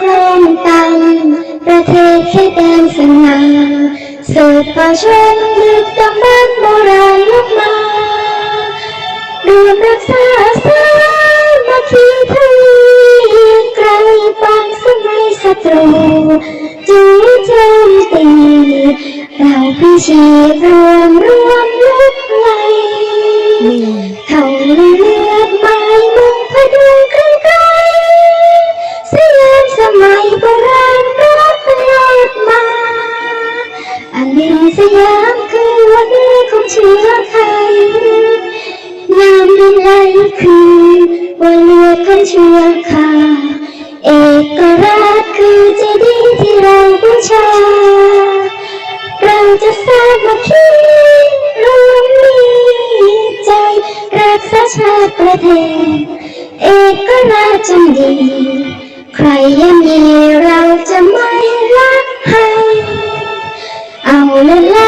ครองตังประเทศเขตแดนสง่าสืบป่าชนลึกดำบรรพ์โบราณลุกมารวมรักษาสามัคคีทวีไกลปางสมัยศัตรูจูโจมตีเราพิชีพรวมรวมลุกไลเขาลือ เลือของเชื้อไทยามดินไหลคือวันเลือของเชื้อคาเอกราชคือเจดีย์ที่เราบูชา เราจะสามัคคีรวมมีใจ รักษาชาติประเทศ เอกราชจงดี ใครยังมีเราจะไม่รักให้ เอาละล้า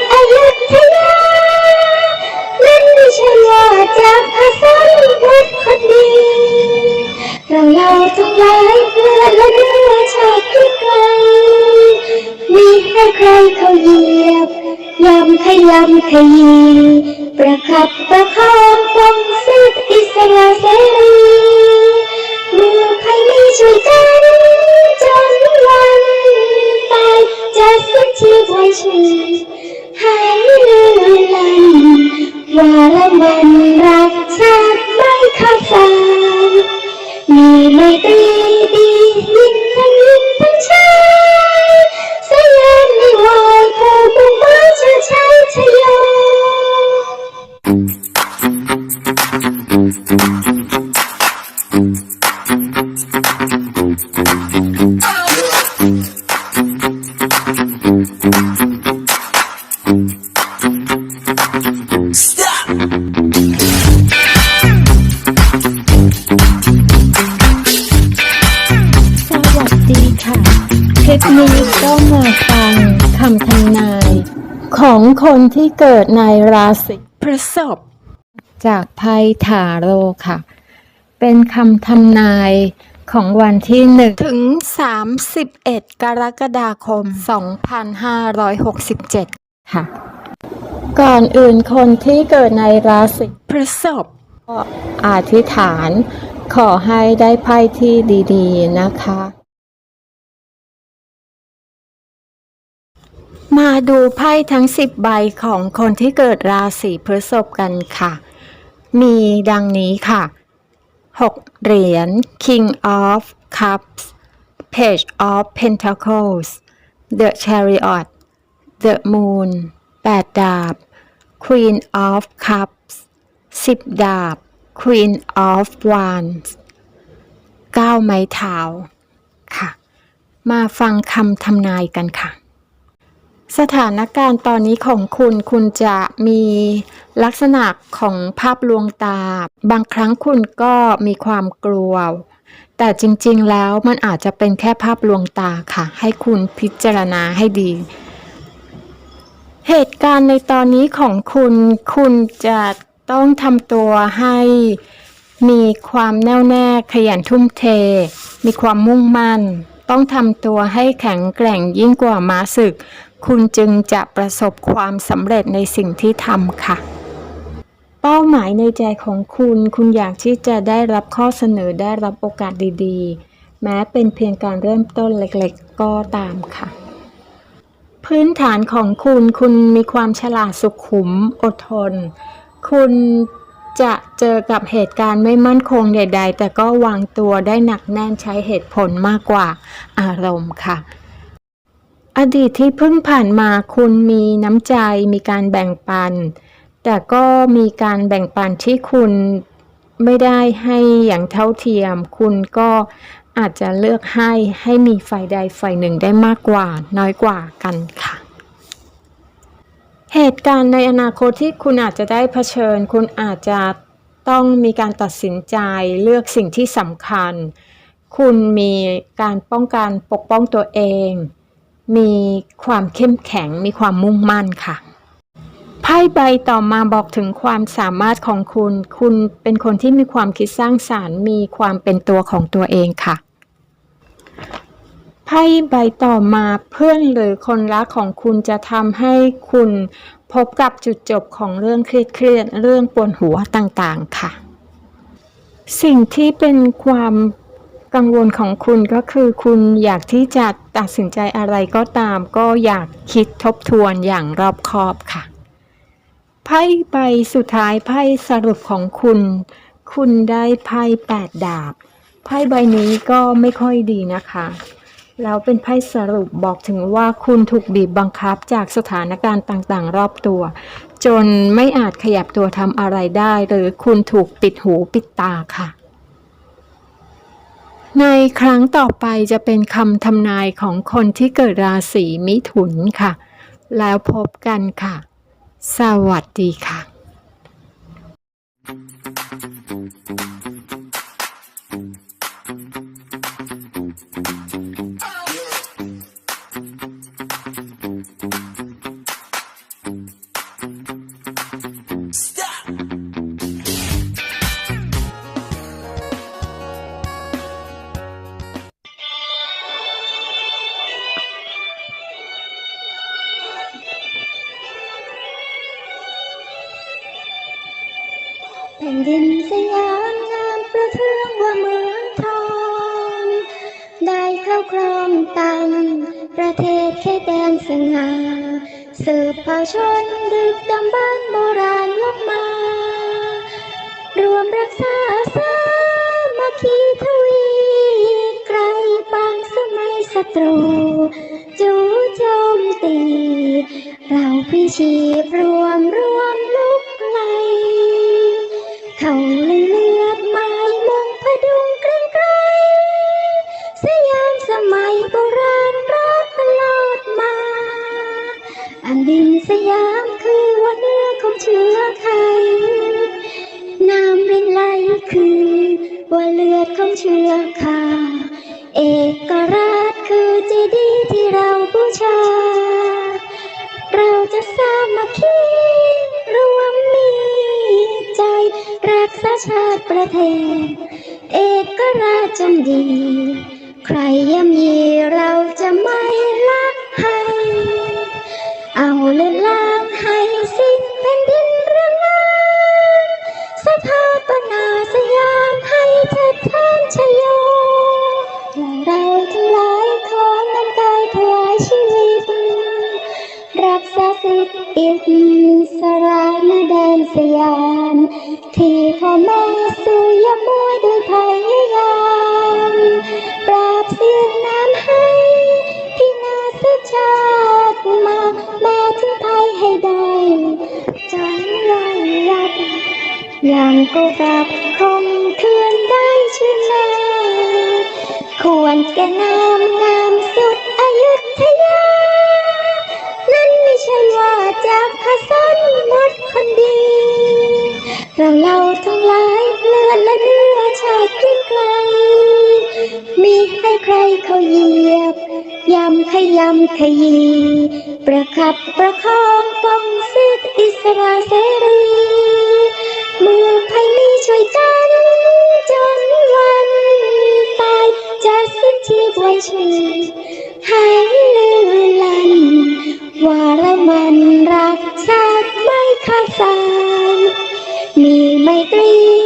เราเราทั้งหลายเพื่อนและเนื้อชาติที่ไกลมีให้ใครเขาเหยียบยำขยำขยีประคับประคองปองสิทธิอิสระเสรีเมื่อใครมีช่วยกันจน มี คนที่เกิดในราศีพฤษภจากไพ่ถาโรค่ะ เป็นคำทำนายของวันที่หนึ่งถึง 31 กรกฎาคม 2567 ค่ะ ก่อนอื่นคนที่เกิดในราศีพฤษภก็อธิษฐานขอให้ได้ไพ่ที่ดี ๆ นะคะ ดูไพ่ทั้ง 10 ใบของคนที่เกิดราศีพฤษภกันค่ะ มีดังนี้ค่ะ 6 เหรียญ King of Cups Page of Pentacles The Chariot The Moon 8 ดาบ Queen of Cups 10 ดาบ Queen of Wands 9 ไม้เท้าค่ะ มาฟังคำทำนายกันค่ะ สถานการณ์ตอนนี้ของคุณคุณจะมีลักษณะของภาพลวงตา บางครั้งคุณก็มีความกลัว แต่จริงๆแล้วมันอาจจะเป็นแค่ภาพลวงตาค่ะ ให้คุณพิจารณาให้ดี เหตุการณ์ในตอนนี้ของคุณคุณจะต้องทำตัวให้มีความแน่วแน่ขยันทุ่มเท มีความมุ่งมั่น ต้องทำตัวให้แข็งแกร่งยิ่งกว่าม้าศึก คุณจึงจะประสบความสำเร็จในสิ่งที่ทำค่ะ เป้าหมายในใจของคุณ คุณอยากที่จะได้รับข้อเสนอได้รับโอกาสดีๆ แม้เป็นเพียงการเริ่มต้นเล็กๆ ก็ตามค่ะ พื้นฐานของคุณ คุณมีความฉลาดสุขุมอดทน คุณจะเจอกับเหตุการณ์ไม่มั่นคงใด ๆ แต่ก็วางตัวได้หนักแน่นใช้เหตุผลมากกว่าอารมณ์ค่ะ อดีตที่เพิ่งผ่านมาคุณมีน้ำใจมีการแบ่งปัน แต่ก็มีการแบ่งปันที่คุณไม่ได้ให้อย่างเท่าเทียม คุณก็อาจจะเลือกให้ให้มีฝ่ายใดฝ่ายหนึ่งได้มากกว่า น้อยกว่ากันค่ะ เหตุการณ์ในอนาคตที่คุณอาจจะได้เผชิญ คุณอาจจะต้องมีการตัดสินใจเลือกสิ่งที่สำคัญ คุณมีการป้องกันปกป้องตัวเอง มีความเข้มแข็งมีความมุ่งมั่นค่ะ ไพ่ใบต่อมาบอกถึงความสามารถของคุณ คุณเป็นคนที่มีความคิดสร้างสารรค์ มีความเป็นตัวของตัวเองค่ะ ไพ่ใบต่อมาเพื่อนหรือคนรักของคุณจะทำให้คุณพบกับจุดจบของเรื่องเครียดๆเรื่องปวดหัวต่างๆค่ะ สิ่งที่เป็นความ กังวลของคุณก็คือคุณอยากที่จะตัดสินใจอะไรก็ตาม ก็อยากคิดทบทวนอย่างรอบคอบค่ะ ไพ่ใบสุดท้ายไพ่สรุปของคุณ คุณได้ไพ่แปดดาบ ไพ่ใบนี้ก็ไม่ค่อยดีนะคะ แล้วเป็นไพ่สรุปบอกถึงว่าคุณถูกบีบบังคับจากสถานการณ์ต่างๆ รอบตัว จนไม่อาจขยับตัวทำอะไรได้ หรือคุณถูกปิดหูปิดตาค่ะ ในครั้งต่อไปจะเป็นคำทำนายของคนที่เกิดราศีมิถุนค่ะ แล้วพบกันค่ะ สวัสดีค่ะ ดินสยามงามประเทืองว่าเมืองทอง ได้เข้าครองตังประเทศแค่แดนสง่าสืบเผ่าชนดึกดำบรรพ์โบราณลบมา รวมรักษาสามัคคีทวีไกลบางสมัยศัตรู จู่โจมตี เราพิชีพรวมรู้ เขาเลยเลือดไม้มงพดุงเกรงไกรสยามสมัยโบราณรักตลอดมา อันดินสยามคือวันเนื้อของเชื้อไทยน้ำรินไหลคือว่าเลือดของเชื้อไทย ประเทศ เอกราชจงดี ใครย่ำยี รักษาสิทธิอิสระในแดนสยามที่พ่อแม่สู่ยามวยด้วยพยายามปราบเสียนน้ำให้พินาศชาติมาแม้ถึงภัยให้ได้จนรอยรัดยังก็กลับคมคืนได้ชื่อแม่ควรแก่นามงามสุดาสันหมดคนดี เราเราทั้งหลายเลือดและเนื้อชาติไกลมีให้ใครเขาเหยียบยำขยำขยี ประคับประคองป้องสิทธิอิสระเสรีเมื่อใครมีช่วยกัน จนวันตายจะสิ้นชีพไว้ชีให้ลือลัน ว่าเรามันรักชา ติไม่ข